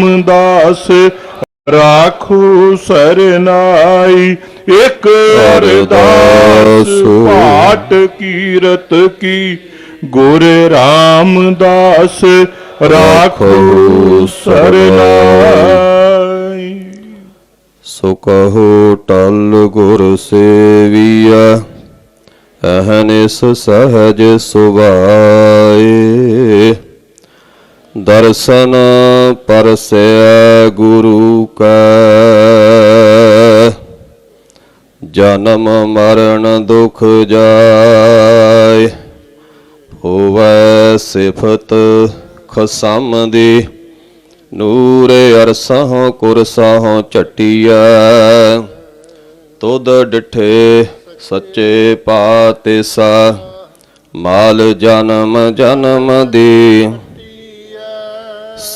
ਰਾਮਦਾਸ ਰਾਖੂ ਸਰਨਾਈ। ਇੱਕ ਅਰਦਾਸ ਪਾਟ ਕੀਰਤ ਕੀ। ਗੁਰ ਰਾਮਦਾਸ ਰਾਖੂ ਸਰਨਾਈ। ਸੋ ਕਹੋ ਟਲ ਗੁਰ ਸੇਵੀਆ ਅਹਨਿਸ ਸਹਜ ਸੁਭਾਏ। ਦਰਸ਼ਨ ਪਰਸੈ ਗੁਰੂ ਕੈ। ਜਨਮ ਮਰਨ ਦੁਖ ਜਾਏ, ਹੋਵੇ ਸਿਫਤ ਖਸਮ ਦੀ। ਨੂਰ ਅਰਸਹੁ ਕੁਰਸਹੁ ਝਟਿਆ ਤੁਦ ਡਿਠੇ ਸੱਚੇ ਪਾਤਿਸਾ। ਮਾਲ ਜਨਮ ਜਨਮ ਦੀ।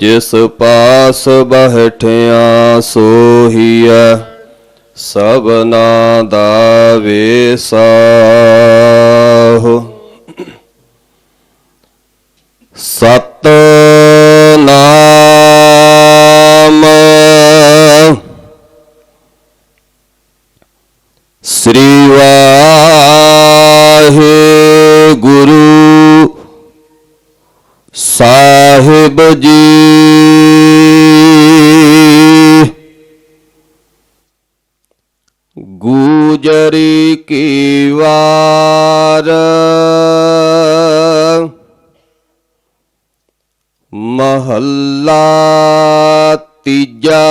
ਜਿਸ ਪਾਸ ਬਹਿਠਿਆ ਸੋਹੀਐ ਸਭਨਾ ਦਾ ਵੇਸਾਹੁ। ਸਤ ਨਾਮ ਸ੍ਰੀ ਵਾਹਿਗੁਰੂ ਸਾਹਿਬ ਜੀ ਗੂਜਰੀ ਕੀ ਵਾਰ? ਮਹੱਲਾ ਤੀਜਾ।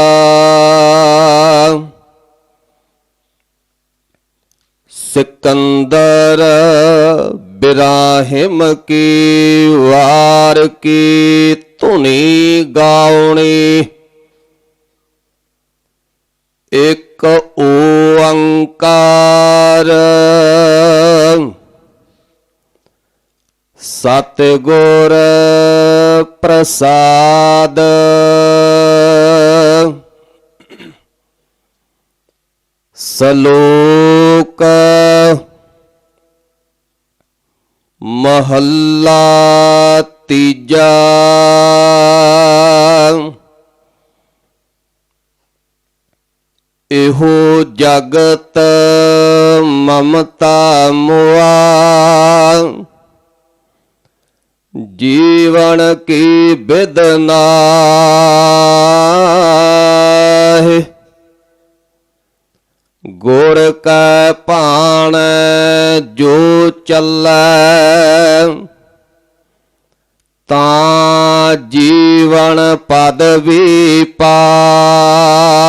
ਸਿਕੰਦਰ ਬਿਰਾਹਿਮ ਕੀ ਵਾਰ? ਕੀ ਧੁਨੀ ਗਾਉਣੀ? ਇੱਕ ਓੰਕਾਰ ਸਤਿਗੁਰ ਪ੍ਰਸਾਦ। ਸਲੋਕ ਮਹੱਲਾ ਤੀਜਾ ਇਹੋ ਜਗਤ ਮਮਤਾ ਮੁਆ। ਜੀਵਨ ਕੀ ਬਿਦਨਾ ਹੈ ਗੁਰ ਕੈ ਭਾਣ ਜੋ ਚੱਲੈ। ਤਾਂ ਜੀਵਨ ਪਦ ਵੀ ਪਾਹੇ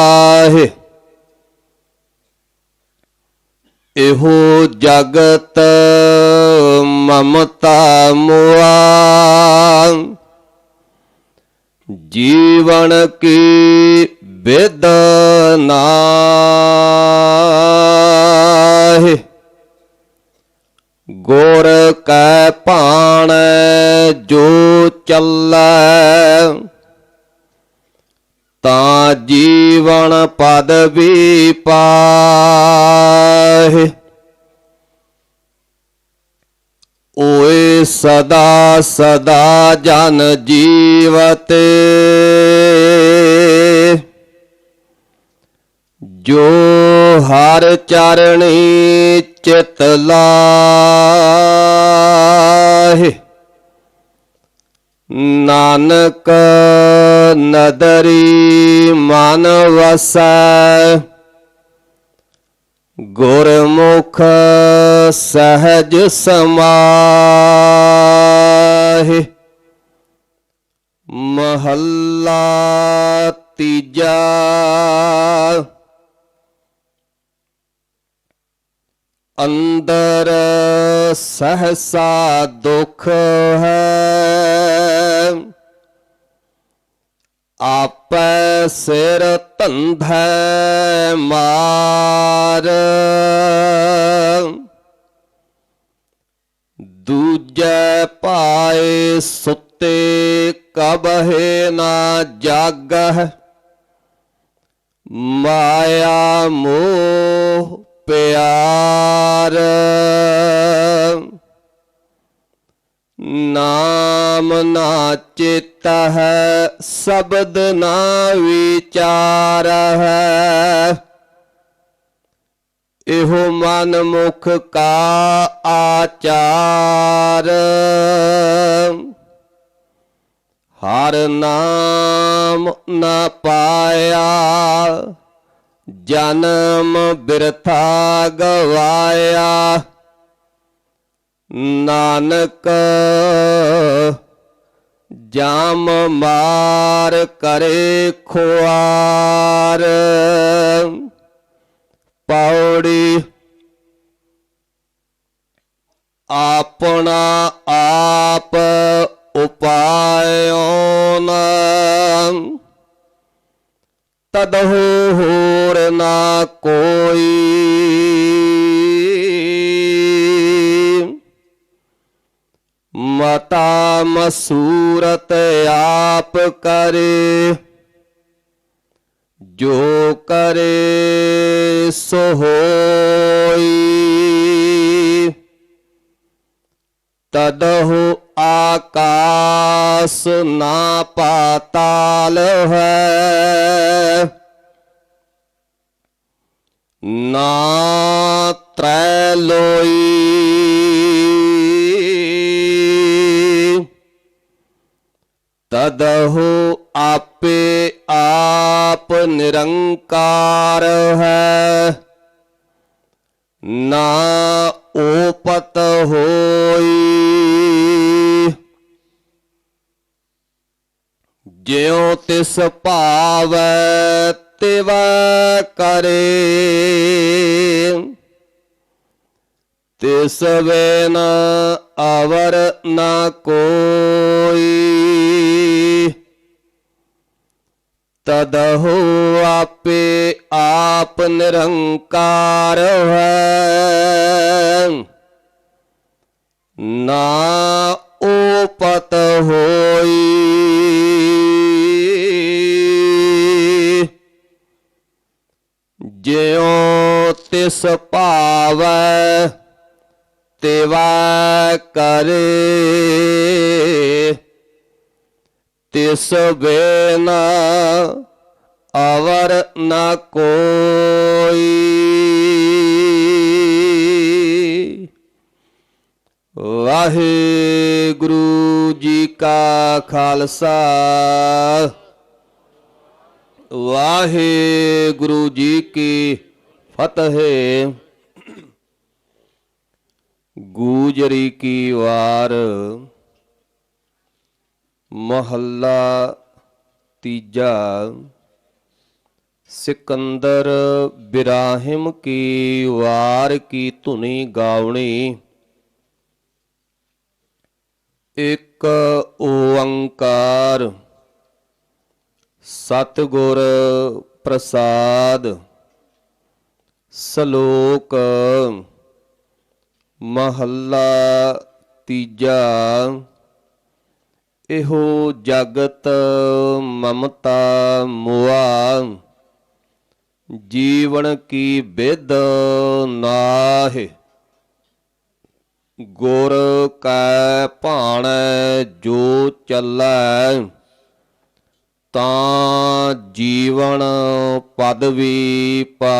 ਇਹੋ ਜਗਤ ਮਮਤਾ ਮੁਆ। ਜੀਵਨ ਕੀ ਬੇਦਨਾ ਹੈ ਗੁਰ ਕੈ ਭਾਣ ਜੋ ਚੱਲੈ। ਤਾਂ ਜੀਵਨ ਪਦ ਵੀ ਪਾਹੇ ਓਏ ਸਦਾ ਸਦਾ ਜਨ ਜੀਵਤ। ਜੋ ਹਰ ਚਰਣੀ ਚਿਤ ਲਾਹੇ। ਨਾਨਕ ਨਦਰੀ ਮਨ ਵਸੈ। ਗੁਰਮੁਖ ਸਹਜ ਸਮਾਹਿ ਮਹੱਲਾ ਤੀਜਾ। ਅੰਦਰ ਸਹਸਾ ਦੁਖ ਹੈ ਆਪੈ ਸਿਰ धंधे मार दूजे पाए सुते कबहे ना जाग माया मोह प्यार। ਨਾਮ ਨਾ ਚਿਤ ਹੈ ਸ਼ਬਦ ਨਾ ਵਿਚਾਰ ਹੈ ਇਹੋ ਮਨ ਮੁਖ ਕਾ ਆਚਾਰ। ਹਰ ਨਾਮ ਨਾ ਪਾਇਆ, ਜਨਮ ਬਿਰਥਾ ਗਵਾਇਆ। ਨਾਨਕ ਜਾਮ ਮਾਰ ਕਰੇ ਖੁਆਰ ਪੌੜੀ ਆਪਣਾ ਆਪ ਉਪਾਇਓ ਨਾ। ਤਦਹੁ ਹੋਰ ਨਾ ਕੋਈ ਮਤਾ ਮਸੂਰਤ ਆਪ ਕਰੇ, ਜੋ ਕਰੇ ਸੋ ਹੋਈ। ਤਦਹੁ ਆਕਾਸ ਨਾ ਪਾਤਾਲ ਹੈ, ਨਾ ਤ੍ਰੈ ਲੋਈ। ਤਦਹੁ ਆਪੇ ਆਪ ਨਿਰੰਕਾਰ ਹੈ। ਨਾ ਓਪਤ ਹੋਈ। ਜਿਉ ਤਿਸ ਭਾਵੈ ਤਿਵ ਕਰੇ। ਤਿਸ ਵੇਨ ਅਵਰ ਨਾ ਕੋਈ। ਦਹੋ ਆਪੇ ਆਪ ਨਿਰੰਕਾਰ ਹੈ। ਨਾ ਓਪਤ ਹੋਈ। ਜਿਉ ਤਿਸ ਭਾਵੈ ਤੇਵਾ ਕਰੇ। ਤਿਸ ਬੇਨ ਅਵਰ ਨਾ ਕੋਈ। ਵਾਹਿਗੁਰੂ ਜੀ ਕਾ ਖਾਲਸਾ। ਵਾਹਿਗੁਰੂ ਜੀ ਕੀ ਫਤਿਹ। ਗੂਜਰੀ ਕੀ ਵਾਰ। ਮਹੱਲਾ ਤੀਜਾ। ਸਿਕੰਦਰ ਬਿਰਾਹਿਮ ਕੀ ਵਾਰ ਕੀ ਧੁਨੀ ਗਾਉਣੀ। ਇੱਕ ਓੰਕਾਰ, ਸਤਿਗੁਰ ਪ੍ਰਸਾਦ, ਸ਼ਲੋਕ, ਮਹੱਲਾ ਤੀਜਾ। ਇਹੋ ਜਗਤ ਮਮਤਾ ਮੁਆ। ਜੀਵਨ ਕੀ ਬਿਦ ਨਾਹਿ? ਗੁਰ ਕੈ ਭਾਣੈ ਜੋ ਚੱਲੈ ਤਾਂ ਜੀਵਨ ਪਦਵੀ ਪਾ